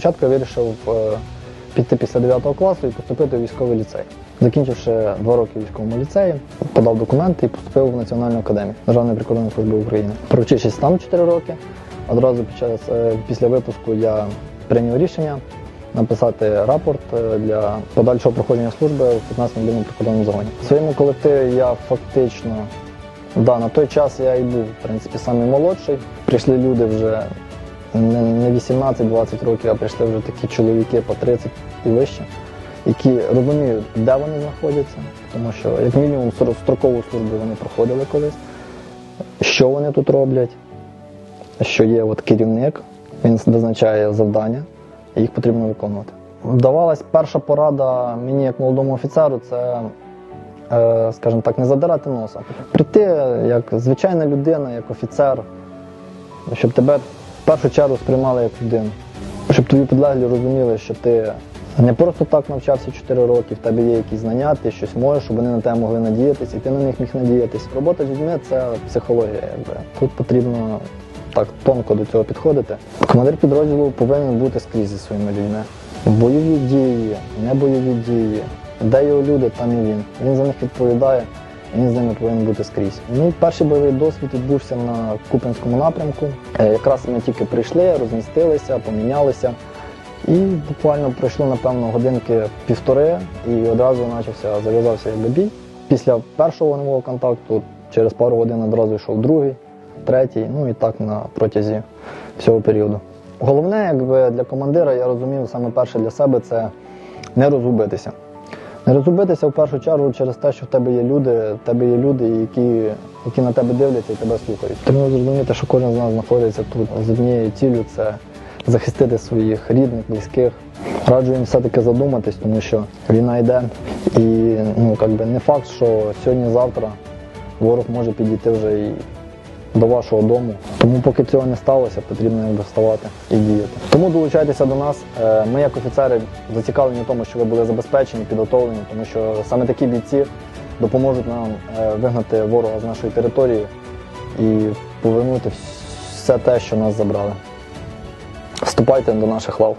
спочатку я вирішив е, піти після 9 класу і поступити у військовий ліцей. Закінчивши два роки в військовому ліцеї, подав документи і поступив в Національну академію Державної прикордонної служби України. Провчившись там 4 роки, одразу під час, е, після випуску я прийняв рішення написати рапорт е, для подальшого проходження служби в 15 мобільному прикордонному загоні. В своєму колективі я фактично Да, на той час я і був, в принципі, самий молодший. Прийшли люди вже не не 18-20 років, а прийшли вже такі чоловіки по 30 і вище, які розуміють, де вони знаходяться, тому що, як мінімум, строкову службу вони проходили колись, що вони тут роблять, що є от керівник, він визначає завдання, і їх потрібно виконувати. Давалась перша порада мені як молодому офіцеру, це е, скажімо так, не задирати носа. Прийти як звичайна людина, як офіцер, щоб тебе першу чергу сприймали як людину. Щоб твої підлеглі розуміли, що ти не просто так навчався 4 роки, в тебе є якісь знання, ти щось можеш, щоб вони на тебе могли надіятися, і ти на них міг надіятися. Робота з людьми це психологія. Якби. Тут потрібно так тонко до цього підходити. Командир підрозділу повинен бути скрізь зі своїми людьми. Бойові дії, не бойові дії. Де його люди, там і він. Він за них відповідає, він з ними повинен бути скрізь. Мій перший бойовий досвід відбувся на Куп'янському напрямку. Е, Якраз ми тільки прийшли, розмістилися, помінялися. І буквально пройшло, напевно, годинки півтори, і одразу почався, зав'язався бій. Після першого вогневого контакту через пару годин одразу йшов другий, третій, ну і так на протязі всього періоду. Головне, якби для командира, я розумів саме перше для себе це не розгубитися. Не розгубитися в першу чергу через те, що в тебе є люди, в тебе є люди, які, які на тебе дивляться і тебе слухають. Треба зрозуміти, що кожен з нас знаходиться тут з однією ціллю це захистити своїх рідних, близьких. Раджу їм все-таки задуматись, тому що війна йде. І ну, как би, не факт, що сьогодні-завтра ворог може підійти вже і до вашого дому. Тому поки цього не сталося, потрібно якби вставати і діяти. Тому долучайтеся до нас. Е, Ми, як офіцери, зацікавлені в тому, що ви були забезпечені, підготовлені, тому що саме такі бійці допоможуть нам е, вигнати ворога з нашої території і повернути все те, що нас забрали. Вступайте до наших лав.